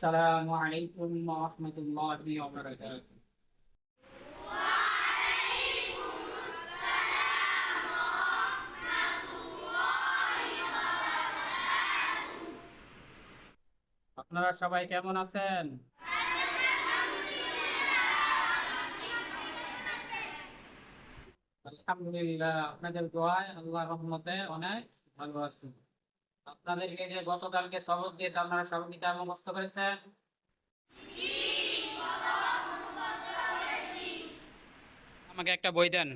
আসসালামু আলাইকুম ওয়া রাহমাতুল্লাহি ওয়া আপনারা সবাই কেমন আছেন? আলহামদুলিল্লাহ, আপনাদের দোয়ায় আল্লাহ রহমতে অনেক ভালো আছি। আপনাদেরকে যে গতকালকে সবক দিয়েছে, আপনারা সবক দিতে মুখস্থ করেছেন? আমাকে একটা বই দেন।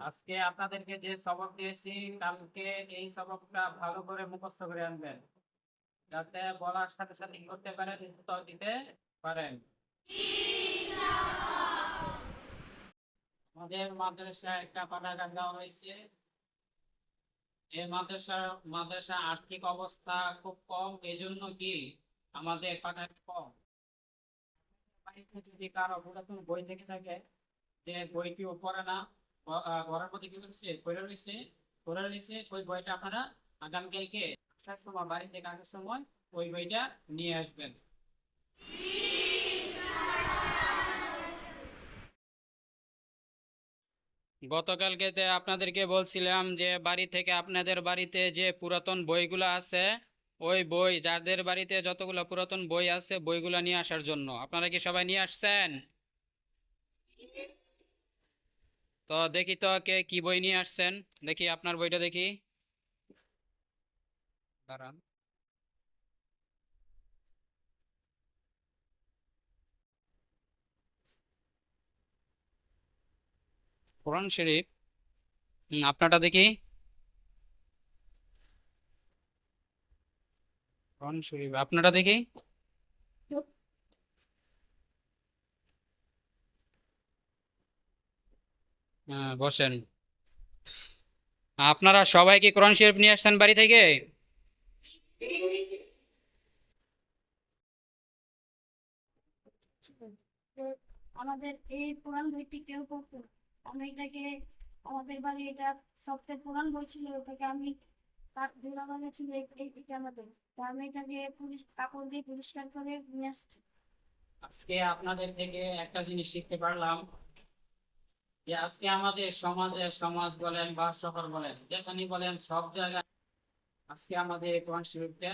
আজকে আপনাদেরকে যে সবক দিয়েছি, কালকে এই সবকটা ভালো করে মুখস্থ করে আনবেন। যাতে বলার সাথে সাথে করতে পারেন, উত্তর দিতে পারেন। আমাদের মাদ্রাসায় একটা পাঠাগার দেওয়া হয়েছে। এই মাদ্রাসা মাদ্রাসা আর্থিক অবস্থা খুব কম, এজন্য কি আমাদের পাঠাগার কম? বাড়িতে যদি কারও পুরাতন বই থেকে থাকে, যে বইটি পড়ে না ঘরের মধ্যে কি করছে পড়ে রয়েছে পড়ে রয়েছে, ওই বইটা আপনারা আগামীকালকে আসার সময় বাড়ি থেকে আসার সময় ওই বইটা নিয়ে আসবেন। গতকালকে আপনাদেরকে বলছিলাম যে বাড়ি থেকে আপনাদের বাড়িতে যে পুরাতন বইগুলো আছে, ওই বই, যাদের বাড়িতে যতগুলো পুরাতন বই আছে, বইগুলো নিয়ে আসার জন্য। আপনারা কি সবাই নিয়ে আসছেন? তো দেখি তো কে কি বই নিয়ে আসছেন। দেখি আপনার বইটা দেখি। দাঁড়ান। কোরআন শরীফ আপনারটা দেখি। কোরআন শরীফ, আপনারটা দেখি। হ্যাঁ বসেন। আপনারা সবাই কি কোরআন শরীফ নিয়ে আসছেন বাড়ি থেকে? আমাদের এই পুরাণ বইটি কেউ পড়তো আমাদের বাড়ি এটা সবচেয়ে পুরান বই ছিল, ওটাকে আমি ছিল এটা আমাদের। আমি এটাকে কাপড় দিয়ে পরিষ্কার করে নিয়ে আসছি। আজকে আপনাদের থেকে একটা জিনিস শিখতে পারলাম, যে আজকে আমাদের সমাজে সমাজ বলেন বা শহর বলেন, যেখানে বলেন সব জায়গায় আজকে আমাদের এই কোরআন শরীফটা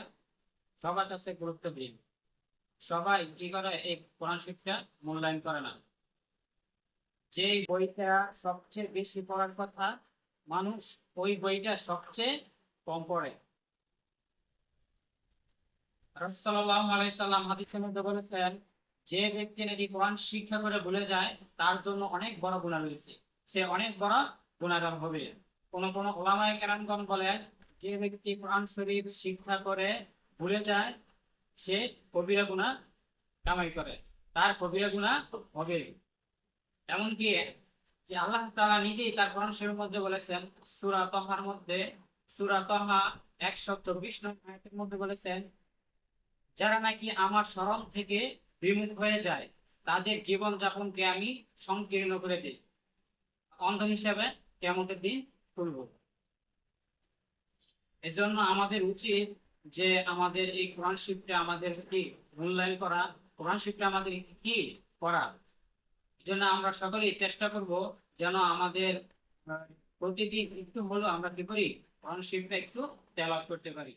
সবার কাছে গুরুত্ব দিন সবাই কি করে এই কোরআন শরীফটা মূল্যায়ন করে না? যে বইটা সবচেয়ে বেশি পড়ার কথা, মানুষ ওই বইটা সবচেয়ে কম পড়ে। বলেছেন, যে ব্যক্তি নাকি কোরআন শিক্ষা করে ভুলে যায়, তার জন্য অনেক বড় গুনাহ রয়েছে। সে অনেক বড় গুনাহগার হবে। কোন কোন ওলামায়ে কেরামগণ বলেন, যে ব্যক্তি কোরআন শরীফ শিক্ষা করে ভুলে যায়, সে কবিরা গুনাহ কামাই করে। তার কবিরা গুনাহ হবে। এমনকি যে আল্লাহ তাআলা নিজেই তার কোরআন শরীফের মধ্যে বলেছেন, সূরা তহার মধ্যে, সূরা তহা একশো চব্বিশ নম্বর মধ্যে বলেছেন, যারা নাকি আমার স্মরণ থেকে বিমুখ হয়ে যায়, তাদের জীবন যাপনকে আমি সংকীর্ণ করে দিই। অন্ধ হিসাবে কেমতের দিন তুলব এজন্য আমাদের উচিত যে আমাদের এই কোরআন শিফটে আমাদের কি মূল্যায়ন করা, কোরআন শিফটে আমাদের কি করা। এই জন্য আমরা সকলেই চেষ্টা করব যেন আমাদের প্রতিদিন একটু হলো আমরা কি করি মানুষ একটু ডেভেলপ করতে পারি।